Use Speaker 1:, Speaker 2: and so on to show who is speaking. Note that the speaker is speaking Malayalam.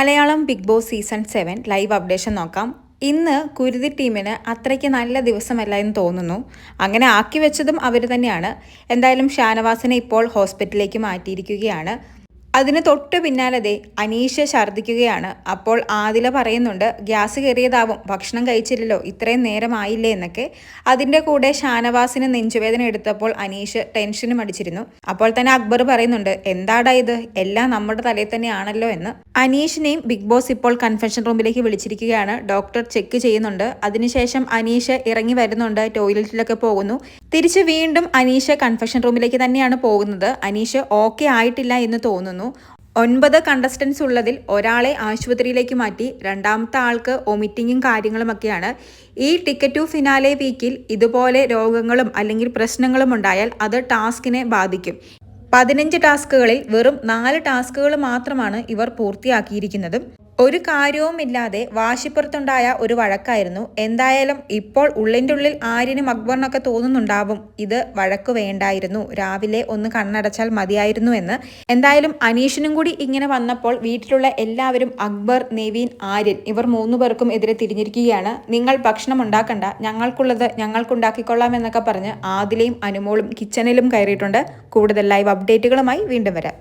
Speaker 1: Malayalam Bigg Boss season seven live updation നോക്കാം. ഇന്ന് കുരുതി ടീമിന് അത്രയ്ക്ക് നല്ല ദിവസമല്ല എന്ന് തോന്നുന്നു. അങ്ങനെ ആക്കി വെച്ചതും അവർ തന്നെയാണ്. എന്തായാലും ഷാനവാസിനെ ഇപ്പോൾ ഹോസ്പിറ്റലിലേക്ക് മാറ്റിയിരിക്കുകയാണ്. അതിന് തൊട്ട് പിന്നാലെ ദേ അനീഷ ഛർദ്ദിക്കുകയാണ്. അപ്പോൾ ആദില പറയുന്നുണ്ട് ഗ്യാസ് കയറിയതാവും ഭക്ഷണം കഴിച്ചില്ലല്ലോ ഇത്രയും നേരമായില്ലേ എന്നൊക്കെ. അതിന്റെ കൂടെ ഷാനവാസിന് നെഞ്ചുവേദന എടുത്തപ്പോൾ അനീഷ് ടെൻഷനും അടിച്ചിരുന്നു. അപ്പോൾ തന്നെ അക്ബർ പറയുന്നുണ്ട് എന്താടാ ഇത്? എല്ലാം നമ്മുടെ തലയിൽ തന്നെയാണല്ലോ എന്ന്. അനീഷിനെയും ബിഗ് ബോസ് ഇപ്പോൾ കൺഫെഷൻ റൂമിലേക്ക് വിളിച്ചിരിക്കുകയാണ്. ഡോക്ടർ ചെക്ക് ചെയ്യുന്നുണ്ട്. അതിനുശേഷം അനീഷ് ഇറങ്ങി വരുന്നുണ്ട് ടോയ്ലറ്റിലൊക്കെ പോകുന്നു. തിരിച്ച് വീണ്ടും അനീഷ കൺഫെഷൻ റൂമിലേക്ക് തന്നെയാണ് പോകുന്നത്. അനീഷ ഓക്കെ ആയിട്ടില്ല എന്ന് തോന്നുന്നു. ഒൻപത് കണ്ടസ്റ്റൻസ് ഉള്ളതിൽ ഒരാളെ ആശുപത്രിയിലേക്ക് മാറ്റി രണ്ടാമത്തെ ആൾക്ക് ഒമിറ്റിങ്ങും കാര്യങ്ങളുമൊക്കെയാണ്. ഈ ടിക്കറ്റ് ടു ഫിനാലെ വീക്കിൽ ഇതുപോലെ രോഗങ്ങളും അല്ലെങ്കിൽ പ്രശ്നങ്ങളും ഉണ്ടായാൽ അത് ടാസ്കിനെ ബാധിക്കും. പതിനഞ്ച് ടാസ്കുകളിൽ വെറും നാല് ടാസ്കുകൾ മാത്രമാണ് ഇവർ പൂർത്തിയാക്കിയിരിക്കുന്നതും. ഒരു കാര്യവുമില്ലാതെ വാശിപ്പുറത്തുണ്ടായ ഒരു വഴക്കായിരുന്നു. എന്തായാലും ഇപ്പോൾ ഉള്ളിന്റെ ഉള്ളിൽ ആര്യനും അക്ബറിനൊക്കെ തോന്നുന്നുണ്ടാവും. ഇത് വഴക്ക് വേണ്ടായിരുന്നു. രാവിലെ ഒന്ന് കണ്ണടച്ചാൽ മതിയായിരുന്നു എന്ന്. എന്തായാലും അനീഷിനും കൂടി ഇങ്ങനെ വന്നപ്പോൾ വീട്ടിലുള്ള എല്ലാവരും അക്ബർ നെവീൻ ആര്യൻ ഇവർ മൂന്നു പേർക്കും എതിരെ തിരിഞ്ഞിരിക്കുകയാണ്. നിങ്ങൾ ഭക്ഷണം ഉണ്ടാക്കണ്ട. ഞങ്ങൾക്കുള്ളത് ഞങ്ങൾക്കുണ്ടാക്കിക്കൊള്ളാം എന്നൊക്കെ പറഞ്ഞ് ആദിലയും അനുമോളും കിച്ചണിലും കയറിയിട്ടുണ്ട്. കൂടുതൽ ലൈവ് അപ്ഡേറ്റുകളുമായി വീണ്ടും വരാം.